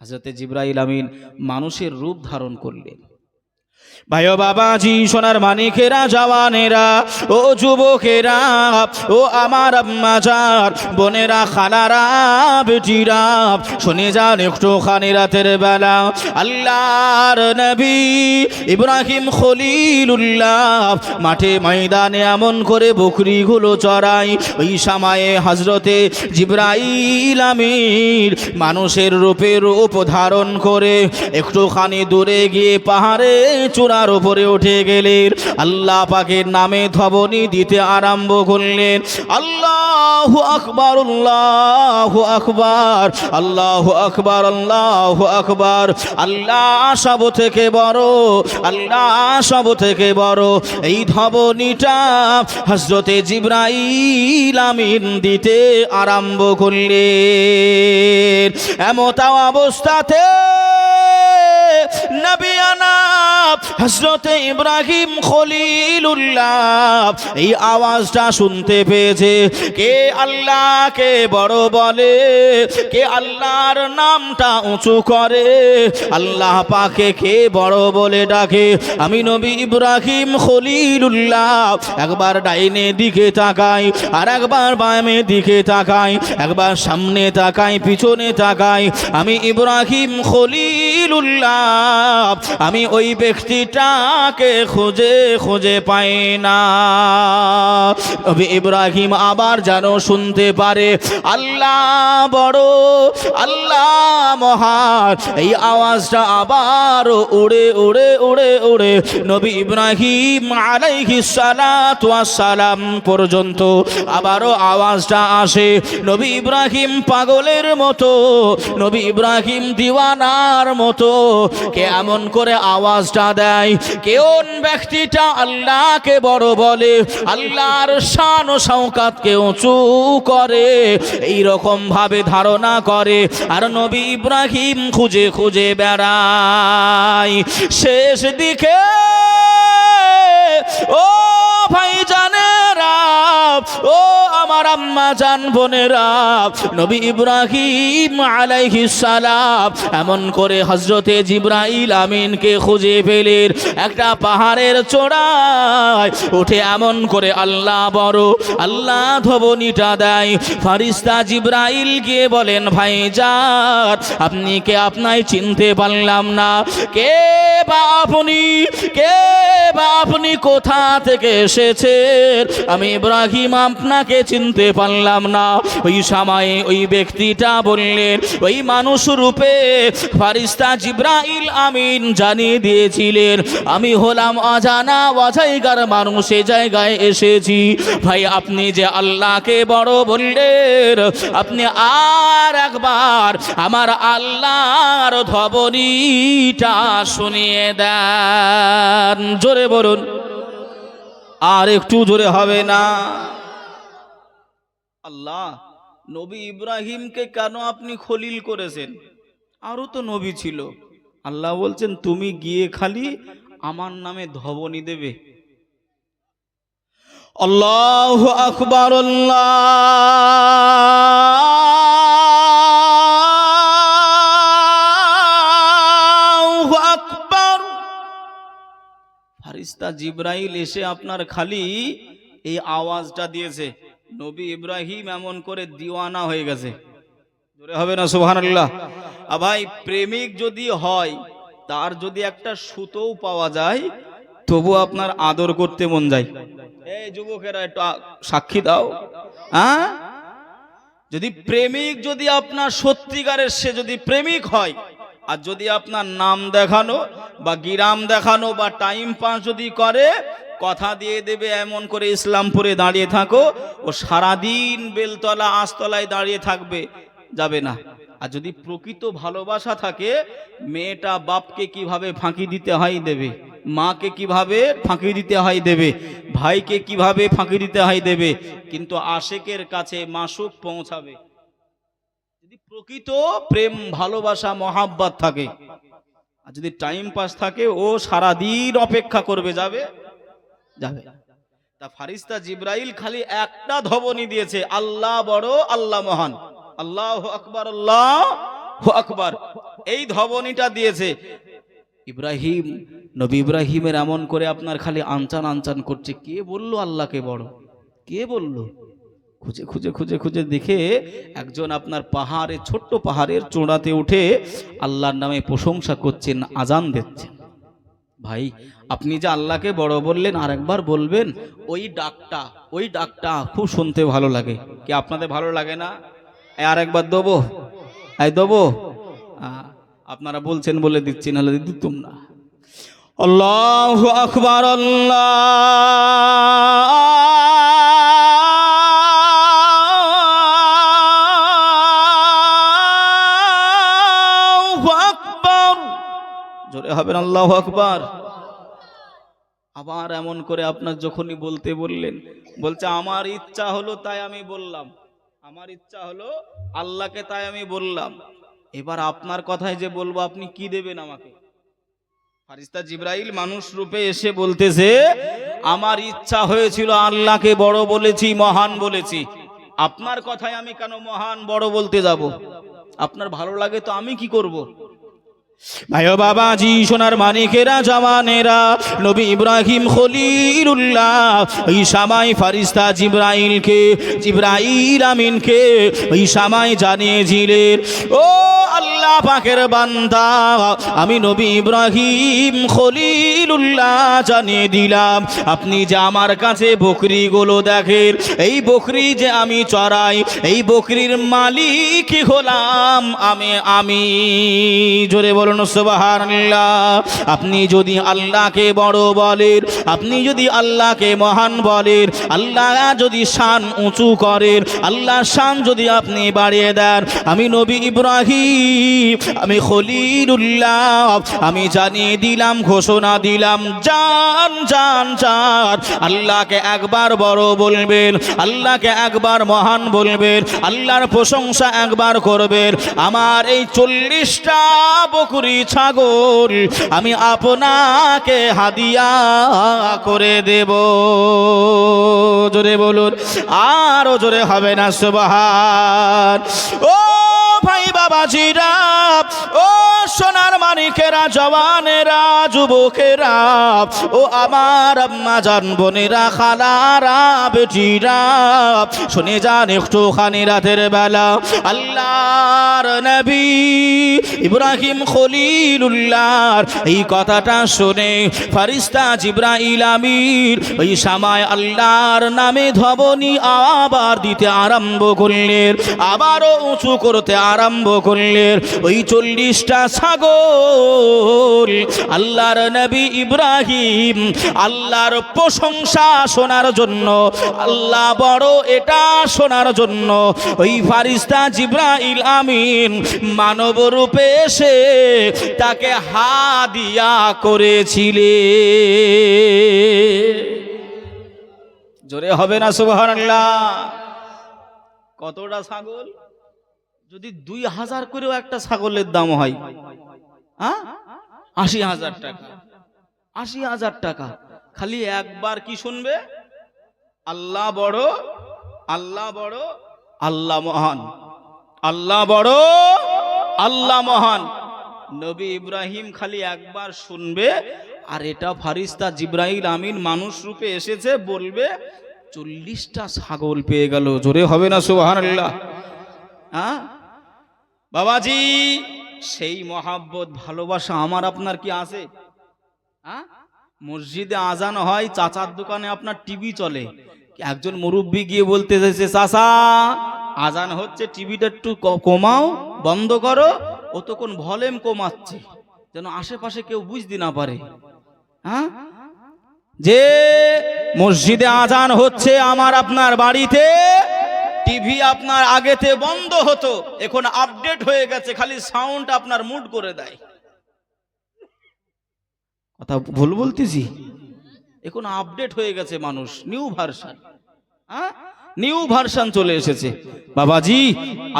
হাজরতে জিব্রাইল আমিন মানুষের রূপ ধারণ করলেন। ভাই বাবাজি, সোনার মানিকেরা, জওয়ানেরা, ও যুবকেরা, ও আমার আম্মা যান বোনেরা, খালারা, বেটিরা, শুনে যান একটু খানি রাতের বেলা। আল্লাহর নবী ইব্রাহিম খলিলুল্লাহ মাঠে ময়দানে এমন করে বকরিগুলো চড়াই ওই সময়ে হজরতে জিব্রাইল আমির মানুষের রূপে রূপ ধারণ করে একটুখানি দূরে গিয়ে পাহাড়ে চূড়ার উপরে উঠে গেলেন। আল্লাহ পাকের নামে ধবনি দিতে আরম্ভ করলেন। আল্লাহ আকবর আল্লাহ আকবর আল্লাহ আকবর আল্লাহ আকবর। আল্লাহ সব থেকে বড়, আল্লাহ সব থেকে বড়। এই ধবনিটা হজরতে জিব্রাইল আমিন দিতে আরম্ভ করলেন। এমতা অবস্থাতে ইব্রাহিম খলিলুল্লাহ, এই আওয়াজটা শুনতে পেয়েছে। কে আল্লাহকে বড় বলে, কে আল্লাহর নামটা উঁচু করে, আল্লাহ পাকে কে বড় বলে ডাকে? আমি নবী ইব্রাহিম খলিলুল্লাহ, একবার ডাইনে দিকে তাকাই, আর একবার বামে দিকে তাকাই, একবার সামনে তাকাই, পিছনে তাকাই, আমি ইব্রাহিম খলিলুল্লাহ আমি ওই ব্যক্তিটাকে খুঁজে খুঁজে পাই না। তবে ইব্রাহিম আবার যেন শুনতে পারে, আল্লাহ বড়, আল্লাহ মহান। এই আওয়াজটা আবার উড়ে উড়ে উড়ে উড়ে নবী ইব্রাহিম আলাইহি সালাম পর্যন্ত আবারও আওয়াজটা আসে। নবী ইব্রাহিম পাগলের মতো, নবী ইব্রাহিম দিওয়ানার মতো কে এমন করে আওয়াজটা দেয়? কেউন ব্যক্তিটা আল্লাহকে বড় বলে? আল্লাহর শান ও শওকাতকে উঁচু করে। এই রকম ভাবে ধারণা করে। আর নবী ইব্রাহিম খুঁজে খুঁজে বেড়ায়। শেষ দিকে, ও ভাই ও আমার আম্মা, জান বোনেরা, নবী ইব্রাহিম আলাইহিস সালাম এমন করে হজরতে জিব্রাইল আমিনকে খুঁজে পেলেন। একটা পাহাড়ের চূড়ায় উঠে এমন করে আল্লাহ বড়, আল্লাহ ধবনিটা দেয়। ফারিস্তা জিব্রাইল গিয়ে বলেন, ভাই যান আপনি কে? আপনাই চিনতে পারলাম না। কে বা আপনি? কে বা আপনি কোথা থেকে এসেছেন? আমি ইব্রাহিম আপনাকে চিনতে পারলাম না। ওই সময়ে ওই ব্যক্তিটা বললেন, ওই মানুষ রূপে ফারিস্তা জিব্রাইল আমিন জানিয়ে দিয়েছিলেন, আমি হলাম অজানা অজায়গার মানুষ, এ জায়গায় এসেছি। ভাই, আপনি যে আল্লাহকে বড় বললেন, আপনি আর একবার আমার আল্লাহর ধবনিটা শুনিয়ে দেন। জোরে বলুন। আর একটু জোরে হবে না। আল্লাহ, নবী ইব্রাহিমকে কেন আপনি খলিল করেছেন? আরও তো নবী ছিল। আল্লাহ বলছেন, তুমি গিয়ে খালি আমার নামে ধবনি দেবে। আল্লাহ আকবর আকবর। ফারিস্তা জিব্রাইল এসে আপনার খালি এই আওয়াজটা দিয়েছে। নবী ইব্রাহিম এমন করে দিওয়ানা হয়ে গেছে। জোরে হবে না, সুবহানাল্লাহ? আ ভাই, প্রেমিক যদি হয়, তার যদি একটা সুতোও পাওয়া যায় তবু আপনার আদর করতে মন যায়। এই যুবকেরা, একটু সাক্ষী দাও। হ্যাঁ যদি প্রেমিক যদি আপনার সত্যিকারের সে যদি প্রেমিক হয় আর যদি আপনার নাম দেখানো বা গিরাম দেখানো বা টাইম পাস যদি করে, কথা দিয়ে দেবে এমন করে ইসলামপুরে দাঁড়িয়ে থাকো, ও সারাদিন বেলতলা, আস্তলায় দাঁড়িয়ে থাকবে, যাবে না। আর যদি প্রকৃত ভালোবাসা থাকে, মেয়েটা বাপকে কীভাবে ফাঁকি দিতে হয় দেবে, মাকে কীভাবে ফাঁকি দিতে হয় দেবে, ভাইকে কীভাবে ফাঁকি দিতে হয় দেবে, কিন্তু আশেকের কাছে মাসুক পৌঁছাবে। প্রকৃত প্রেম, ভালোবাসা, মহাব্বত থাকে। আর যদি টাইম পাস থাকে, ও সারাদিন অপেক্ষা করবে, যাবে? যাবে। তা ফারিস্তা জিব্রাইল খালি একটা ধবনি দিয়েছে, আল্লাহ বড়, আল্লাহ মহান। আল্লাহ আকবার আল্লাহ আকবার। এই ধবনিটা দিয়েছে। ইব্রাহিম, নবী ইব্রাহিমের এমন করে আপনার খালি আনচান আনচান করছে। কে বলল আল্লাহকে বড়? কে বলল? খুঁজে খুঁজে খুঁজে খুঁজে দেখে একজন আপনার পাহাড়ে, ছোট্ট পাহাড়ের চূড়াতে উঠে আল্লাহর নামে প্রশংসা করছেন, আজান দিচ্ছেন। ভাই, আপনি যে আল্লাহকে বড় বললেন আর একবার বলবেন, ওই ডাকটা ওই ডাকটা খুব শুনতে ভালো লাগে। কি আপনাদের ভালো লাগে না? আর একবার দেবো। এই দেবো। আপনারা বলছেন বলে দিচ্ছি, নাহলে দিতুম না। আল্লাহ আকবার, আল্লাহ। হবেন আল্লাহ আকবার। আবার এমন করে আপনার যখনই বলতে বললেন, বলছে, আমার ইচ্ছা হলো তাই আমি বললাম। আমার ইচ্ছা হলো আল্লাহকে তাই আমি বললাম। এবার আপনার কথায় যে বলব, আপনি কি দেবেন আমাকে? ফারিস্তা জিব্রাইল মানুষ রূপে এসে বলতেছে, আমার ইচ্ছা হয়েছিল আল্লাহকে বড় বলেছি, মহান বলেছি। আপনার কথায় আমি কেন মহান বড় বলতে যাব? আপনার ভালো লাগে তো আমি কি করব? ভাইও বাবাজি, সোনার মানিকেরা, জওয়ানেরা, নবী ইব্রাহিম খলিলুল্লাহ এই সামাই ফারিস্তা জিব্রাইলকে, জিব্রাইল আমিনকে এই সামাই জানিয়েছিলেন, ও আল্লাহ বান্দা, আমি নবী ইব্রাহিম খলিলুল্লাহ জানিয়ে দিলাম, আপনি যে আমার কাছে বকরিগুলো দেখেন, এই বকরি যে আমি চড়াই, এই বকরির মালিক হলাম আমি আমি। জোরে বলুন আপনি যদি আল্লাহকে বড় বলেন, আপনি যদি আল্লাহকে মহান বলেন, আল্লাহ যদি শান উঁচু করেন আল্লাহ শান যদি আপনি বাড়িয়ে দেন, আমি নবী ইব্রাহিম, আমি খলিলুল্লাহ, আমি জানিয়ে দিলাম, ঘোষণা দিলাম, জান জান জান। আল্লাহকে একবার বড় বলবেন, আল্লাহকে একবার মহান বলবেন, আল্লাহর প্রশংসা একবার করবেন। আমার এই চল্লিশটা বকুরি ছাগল, আমি আপনাকে হাদিয়া করে দেব। জোরে বলুন, আরও জোরে হবে না, সুবহান। ও ভাই বাবাজিরা, ও সোনার মানিকেরা জওয়ানেরা, যুবকেরা, ও আমার আম্মা জান বোনেরা, খালারা, বেটিরা, শুনে যান একটুখানি রাতের বেলা। আল্লাহর নবী ইব্রাহিম খলিলুল্লাহর এই কথাটা শুনে ফারিস্তা জিব্রাইল আমির ওই সময় আল্লাহর নামে ধবনি আবার দিতে আরম্ভ করলেন, আবারও উঁচু করতে আরম্ভ করলেন। ওই চল্লিশটা ছাগল আল্লাহর নবী ইব্রাহিম, আল্লাহর প্রশংসা শোনার জন্য, আল্লাহ বড় এটা শোনার জন্য, ওই ফারিস্তা আমিন মানব রূপে এসে তাকে হাদিয়া করেছিলে। জোরে হবে না, সুবহানাল্লাহ। কতটা ছাগল? যদি দুই হাজার করেও একটা ছাগলের দাম হ্যাঁ। আশি হাজার টাকা। আশি হাজার টাকা। খালি একবার কি শুনবে? আল্লাহ বড় আল্লাহ বড়, আল্লাহ মহান। আল্লাহ বড়, আল্লাহ মহান। নবী ইব্রাহিম খালি একবার শুনবে, আর এটা ফারিস্তা জিব্রাহিল আমিন মানুষ রূপে এসেছে, বলবে, চল্লিশটা ছাগল পেয়ে গেল। জোরে হবে না আল্লাহ হ্যাঁ? বাবাজি! সেই মহাব্বত, ভালোবাসা আমার, আপনার কি আছে? হ্যাঁ মসজিদে আজান হয়, চাচার দোকানে আপনার টিভি চলে। একজন মুরব্বী গিয়ে বলতে চাইছে, চাচা, আজান হচ্ছে, টিভিটা একটু কমাও, বন্ধ করো। ও তো কোন ভলিউম কমাচ্ছে, যেন আশেপাশে কেউ বুঝতে না পারে। হ্যাঁ যে মসজিদে আজান হচ্ছে আমার আপনার বাড়িতে টিভি আপনার আগেতে বন্ধ হতো এখন আপডেট হয়ে গেছে খালি সাউন্ড আপনার মুড করে দেয়। কথা ভুল বলতেছি? এখন আপডেট হয়ে গেছে মানুষ নিউ ভার্সন হ্যাঁ নিউ ভার্সন চলে এসেছে। বাবাজি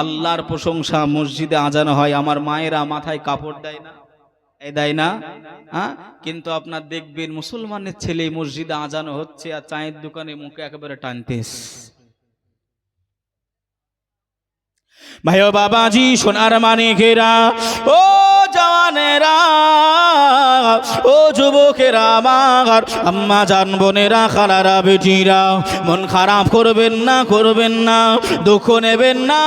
আল্লাহর প্রশংসা মসজিদে আজানো হয় আমার মায়েরা মাথায় কাপড় দেয় না। এই দেয় না। হ্যাঁ কিন্তু আপনার দেখবেন মুসলমানের ছেলে মসজিদে আজানো হচ্ছে আর চায়ের দোকানে মুখে একেবারে টানতেস ভাইও বাবাজি সোনার মানে ঘেরা ও জওয়ানেরা। ও যুবকেরা আমার আম্মা জান বোনেরা, খালারা, বেটিরা, মন খারাপ করবেন না করবেন না, দুঃখ নেবেন না,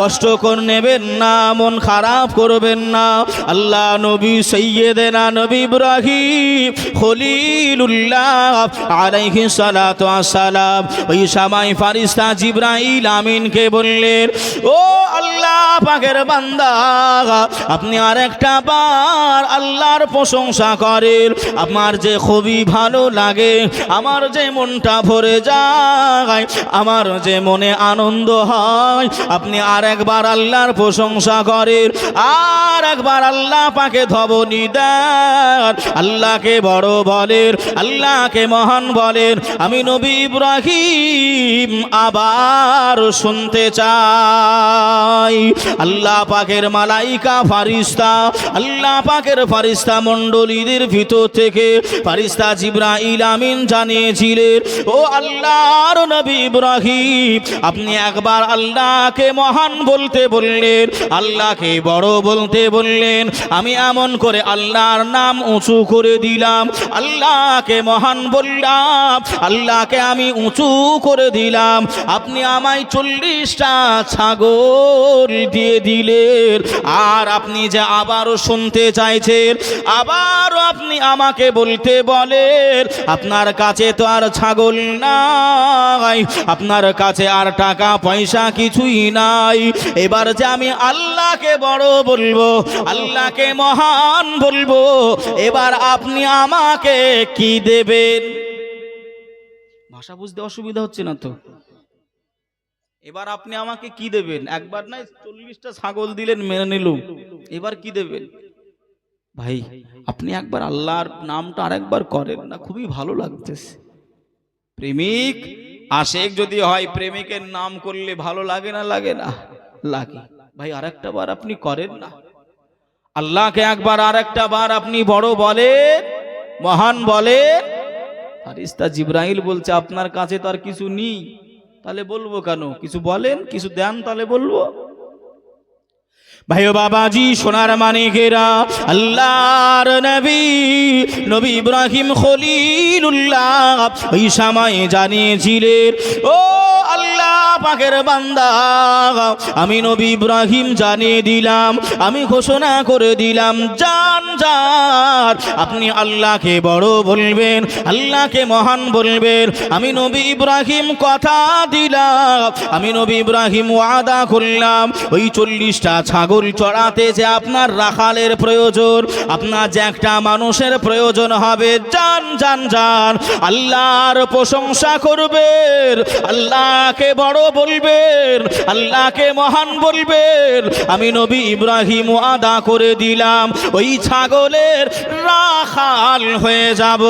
কষ্ট কর নেবেন না, মন খারাপ করবেন না। আল্লাহ নবী সৈয়দেনা নবী ইব্রাহিম, খলিলুল্লাহ আলাইহি সালাতু আসসালাম ওই সময় ফারিস্তা জিব্রাইল আমিনকে বললেন, ও আল্লাহ পাকের বান্দা, আপনি আর একটা বার আল্লাহর প্রশংসা করেন আমার যে খুবই ভালো লাগে, আমার যে মনটা ভরে যায়, আমার যে মনে আনন্দ হয়, আপনি আর একবার আল্লাহর প্রশংসা করেন আর একবার আল্লাহ পাকে ধবনি দেন। আল্লাহকে বড় বলেন, আল্লাহকে মহান বলেন। আমি নবী ইব্রাহিম আবার শুনতে চাই। আল্লাহ পাকের মালাইকা ফারিস্তা, আল্লাহ পাকের ফারিস্তা মণ্ডলীদের ভিতর থেকে ফারিস্তা জিব্রাইল আমিন জানিয়েছিলেন, ও আল্লাহর নবী ইব্রাহিম, আপনি একবার আল্লাহকে মহান বলতে বললেন, আল্লাহকে বড় বলতে বললেন। আমি এমন করে আল্লাহর নাম উঁচু করে দিলাম, আল্লাহকে মহান বললাম, আল্লাহকে আমি উঁচু করে দিলাম। আপনি আমায় চল্লিশটা ছাগল দিয়ে দিলেন, আর আপনি যে আবারও শুনতে চাইছেন আবারও আপনি আমাকে বলতে বলেন, আপনার কাছে তো আর ছাগল নাই, আপনার কাছে আর টাকা পয়সা কিছুই নাই। এবার যে আমি আল্লাহকে বড় বলব, আল্লাহকে মহান বলব, এবার আপনি আমাকে কি দেবেন? ভাষা বুঝতে অসুবিধা হচ্ছে না তো? এবার আপনি আমাকে কি দেবেন? একবার নাই, চল্লিশটা ছাগল দিলেন, মেনে নিলুম। এবার কি দেবেন? ভাই, আপনি একবার আল্লাহর নামটা আরেকবার করেন না, খুবই ভালো লাগতেছে। প্রেমিক আশেক যদি হয়, প্রেমিকের নাম করলে ভালো লাগে না লাগে না? লাগে। ভাই, আরেকটা বার আপনি করেন না। আল্লাহকে একবার আরেকটা বার আপনি বড় বলেন, মহান বলেন। ফারিস্তা জিব্রাইল বলছে, আপনার কাছে তো আর কিছু নেই। তাহলে বলব কেন? কিছু বলেন, কিছু দেন, তাহলে বলব। ভাই বাবাজি, সোনার মানে ঘেরা, আল্লাহর নবী নবী ইব্রাহিম খলিলুল্লাহ, ওই সময় জানিয়েছিলেন, ও আল্লাহ পাকের বান্দা। আমি নবী ইব্রাহিম জানিয়ে দিলাম, আমি ঘোষণা করে দিলাম, জান যার আপনি আল্লাহকে বড় বলবেন, আল্লাহকে মহান বলবেন। আমি নবী ইব্রাহিম কথা দিলাম, আমি নবী ইব্রাহিম ওয়াদা করলাম। ওই চল্লিশটা ছাগল চড়াতে যে আপনার রাখালের প্রয়োজন, আপনার যে একটা মানুষের প্রয়োজন হবে, জান জান জান, আল্লাহর প্রশংসা করবেন, আল্লাহকে বড় বলবেন, আল্লাহকে মহান বলবেন। আমি নবী ইব্রাহিম আদা করে দিলাম, ওই ছাগলের রাখাল হয়ে যাব।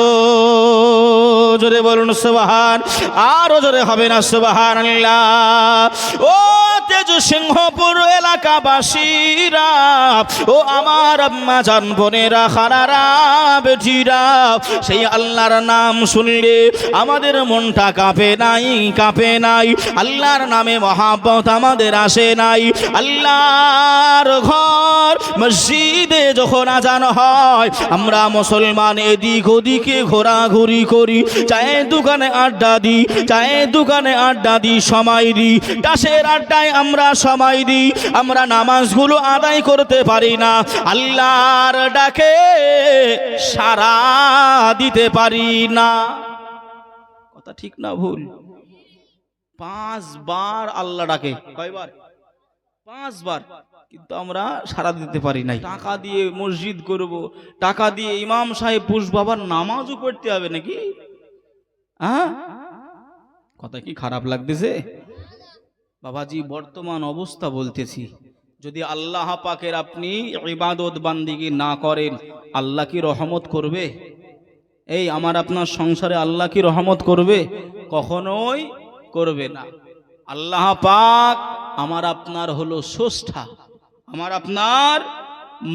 জোরে বলুন, সুবাহান। আরও জোরে হবে না সুবাহান আল্লাহ ও তেজ সিংহপুর এলাকাবাসীরা, ও আমার আম্মা, জান, বোনেরা খারারা বেটিরা, সেই আল্লাহর নাম শুনলে আমাদের মনটা কাঁপে নাই কাঁপে নাই। আল্লাহর নামে মহাব্বত আমাদের আসে নাই। আল্লাহর ঘর মসজিদে যখন আজান হয়, আমরা মুসলমান এদিক ওদিকে ঘোরাঘুরি করি। চায়ের দোকানে আড্ডা দিই চায়ের দোকানে আড্ডা দিই, সময় দিই। টাসের আড্ডায় আমরা সময় দিই, আমরা নামাজগুলো আদায় করতে পারি না। আল্লাহর ডাকে সারা দিতে পারি না। কথা ঠিক না ভুল? পাঁচবার আল্লাহ ডাকে। কয়বার? পাঁচবার। কিন্তু আমরা সারা দিতে পারি নাই। টাকা দিয়ে মসজিদ করব, টাকা দিয়ে ইমাম সাহেব পুষ বাবার নামাজও পড়তে হবে নাকি? হ্যাঁ? কথা কি খারাপ লাগতেছে? বাবাজি, বর্তমান অবস্থা বলতেছি। যদি আল্লাহ পাকের আপনি ইবাদত বান্দিগি না করেন, আল্লাহ কি রহমত করবে? এই, আমার আপনার সংসারে আল্লাহ কি রহমত করবে? কখনোই করবে না। আল্লাহ পাক আমার আপনার হলো স্রষ্টা, আমার আপনার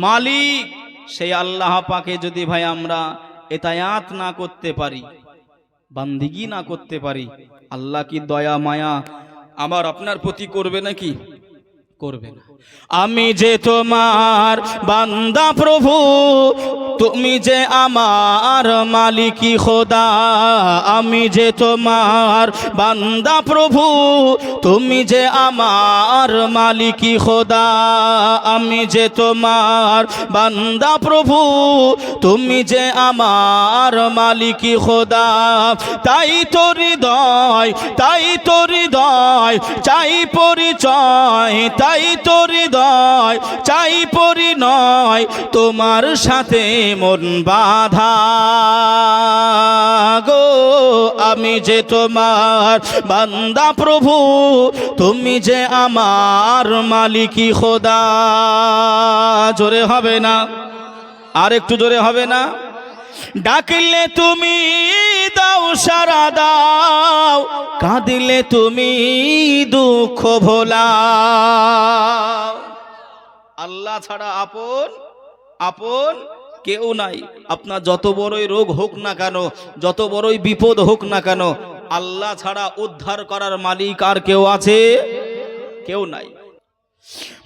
মালিক। সেই আল্লাহ পাকে যদি ভাই আমরা এতায়াত না করতে পারি, বান্দিগি না করতে পারি, আল্লাহ কি দয়া, মায়া আমার আপনার প্রতি করবে নাকি? করবে। আমি যে তোমার বান্দা প্রভু, তুমি যে আমার মালিকি খোদা, আমি যে তোমার বান্দা প্রভু, তুমি যে আমার মালিকি খোদা, আমি যে তোমার বান্দা প্রভু, তুমি যে আমার মালিকি খোদা, তাই তো হৃদয়, তাই তো হৃদয়, চাই পরিচয়, তাই তো হৃদয়, চাই পরিণয়, তোমার সাথে মন বাধা। গো, আমি যে তোমার বান্দা প্রভু, তুমি যে আমার মালিকি খোদা। জোরে হবে না? আর একটু জোরে হবে না? ডাকলে তুমি সারা দাও। কাঁদিলে তুমি দুঃখ ভোলাও আল্লাহ ছাড়া আপন আপন কেউ নাই। আপনার যত বড়ই রোগ হোক না কেন, যত বড়ই বিপদ হোক না কেন, আল্লাহ ছাড়া উদ্ধার করার মালিক আর কেউ আছে? কেউ নাই।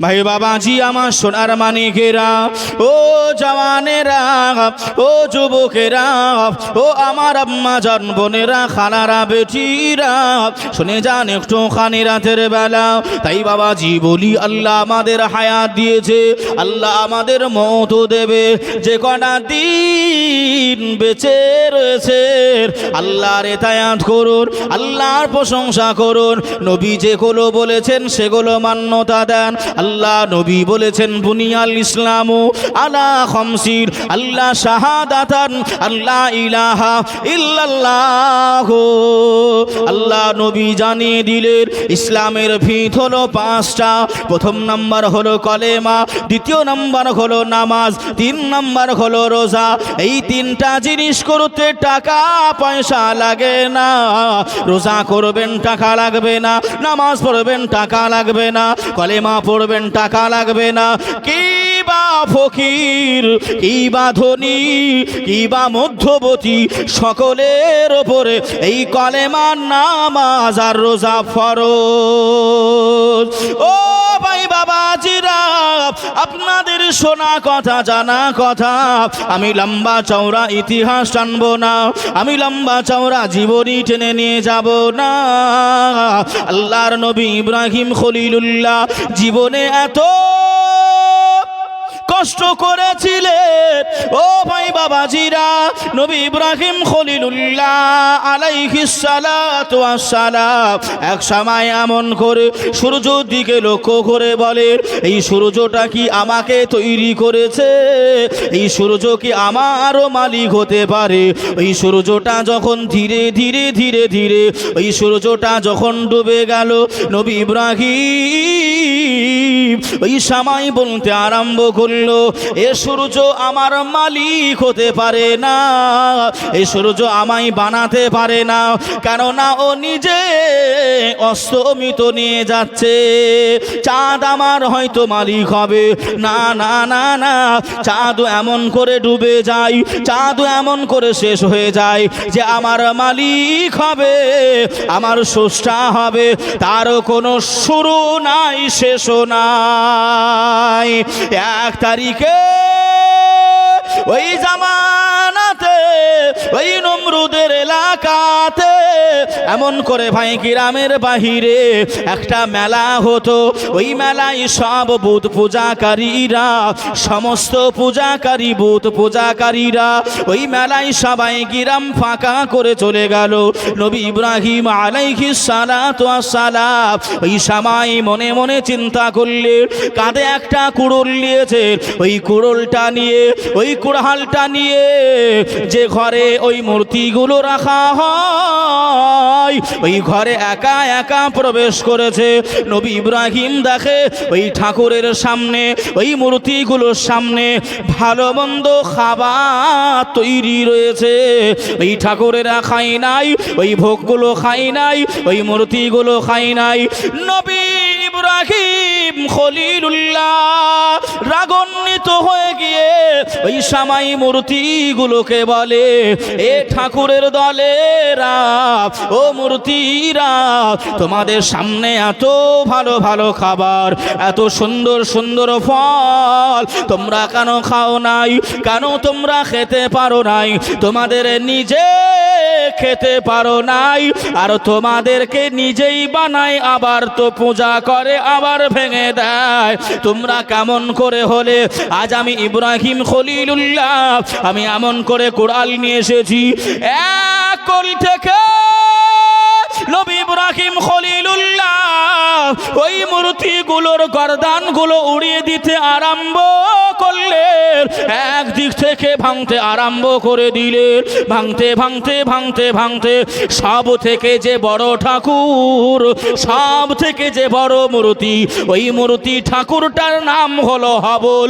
ভাই বাবাজি, আমার সোনার মানিকেরা, ও জওয়ানেরা, ও যুবকেরা, ও আমার আম্মা জান বোনেরা, খালারা, বেটিরা, শুনে যান একটু খানি রাতের বেলা। তাই বাবাজি বলি, আল্লাহ আমাদের হায়াত দিয়েছে, আল্লাহ আমাদের মত দেবে, যে কটা দিন বেঁচে রয়েছে, আল্লাহর এতায়াত করুন, আল্লাহর প্রশংসা করুন, নবী যেগুলো বলেছেন, সেগুলো মান্যতা দেন। আল্লাহ নবী বলেছেন বুনিয়াল ইসলাম আলা খমসির আল্লাহ শাহাদাতান আল্লাহ ইলাহা ইল্লাল্লাহ আল্লাহ নবী জানিয়ে দিলেন, ইসলামের ভিত হলো পাঁচটা। প্রথম নাম্বার হলো কলেমা, দ্বিতীয় নাম্বার হলো নামাজ, তিন নাম্বার হলো রোজা। এই তিনটা জিনিস করতে টাকা পয়সা লাগে না। রোজা করবেন টাকা লাগবে না, নামাজ পড়বেন টাকা লাগবে না, কলেমা পড়বেন টাকা লাগবে না। কি বা ফকির, কি বা ধনী, কি বা মধ্যবতী সকলের ওপরে এই কলেমার নামাজ আর রোজা ফরজ। ও ভাই বাবাজিরা, আপনাদের শোনা কথা, জানা কথা। আমি লম্বা চওড়া ইতিহাস টানবো না। আমি লম্বা চওড়া জীবনী টেনে নিয়ে যাব না। আল্লাহর নবী ইব্রাহিম খলিলুল্লাহ, জীবনে এত কষ্ট করেছিলেন। ও ভাই বাবাজিরা, নবী ইব্রাহিম খলিলুল্লাহ আলাইহিস সালাতু ওয়াস সালাম এক সময় এমন করে সূর্যর দিকে লক্ষ্য করে বলে, এই সূর্যটা কি আমাকে তৈরি করেছে? এই সূর্য কি আমারও মালিক হতে পারে? ওই সূর্যটা যখন ধীরে ধীরে ধীরে ধীরে ওই সূর্যটা যখন ডুবে গেল, নবী ইব্রাহিম ওই সময় বলতে আরম্ভ করল, এ সূর্য আমার মালিক হতে পারে না, এ সূর্য আমায় বানাতে পারে না, কেননা ও নিজে অস্তমিত নিয়ে যাচ্ছে। চাঁদ আমার হয়তো মালিক হবে। না না না না, চাঁদ এমন করে ডুবে যায়, চাঁদ এমন করে শেষ হয়ে যায় যে আমার মালিক হবে, আমার স্রষ্টা হবে, তার কোনো শুরু নাই, শেষও নাই। এক তারিখে ওই জামানাতে ওই নমরুদের এলাকাতে এমন করে ভাই গ্রামের বাহিরে একটা মেলা হতো। ওই মেলায় সব বুধ পূজাকারীরা, সমস্ত পূজাকারী, বুধ পূজাকারীরা, ওই মেলায় সবাই গ্রাম ফাঁকা করে চলে গেল। নবী ইব্রাহিম আলাইহি সালাত সালাম ওই সময় মনে মনে চিন্তা করলে, কাঁধে একটা কুড়ুল নিয়েছে। ওই কুড়ুলটা নিয়ে, ওই কুড়ালটা নিয়ে যে ঘরে ওই মূর্তিগুলো রাখা হয়। ওই ঘরে একা একা প্রবেশ করেছে। নবী ইব্রাহিম দেখে ওই ঠাকুরের সামনে, ওই মূর্তিগুলোর সামনে ভালো মন্দ খাবার তৈরি রয়েছে। ওই ঠাকুরেরা খাই নাই, ওই ভোগগুলো খাই নাই, ওই মূর্তিগুলো খাই নাই। নবী ইব্রাহিম ইব্রাহিম খলিলুল্লাহ রাগান্বিত হয়ে গিয়ে ওই সামাই মূর্তিগুলোকে বলে, এ ঠাকুরের দলেরা, ও মূর্তিরা, তোমাদের সামনে এত ভালো ভালো খাবার, এত সুন্দর সুন্দর ফল তোমরা কেন খাও নাই? কেন তোমরা খেতে পারো নাই? তোমাদের নিজে খেতে পারো নাই, আর তোমাদেরকে নিজেই বানায় আবার তো পূজা করে, আবার ভেঙে দেয়। তোমরা কেমন করে হলে? আজ আমি ইব্রাহিম খলিলুল্লাহ, আমি এমন করে কোরআল নিয়ে এসেছি। এক থেকে নবী ইব্রাহিম খলিলুল্লাহ, ওই মূর্তিগুলোর গরদানগুলো উড়িয়ে দিতে আরম্ভ করলেন। একদিক থেকে ভাঙতে আরম্ভ করে দিলেন। ভাঙতে ভাঙতে ভাঙতে ভাঙতে সব থেকে যে বড় ঠাকুর, সব থেকে যে বড় মূর্তি, ওই মূর্তি ঠাকুরটার নাম হলো হবল।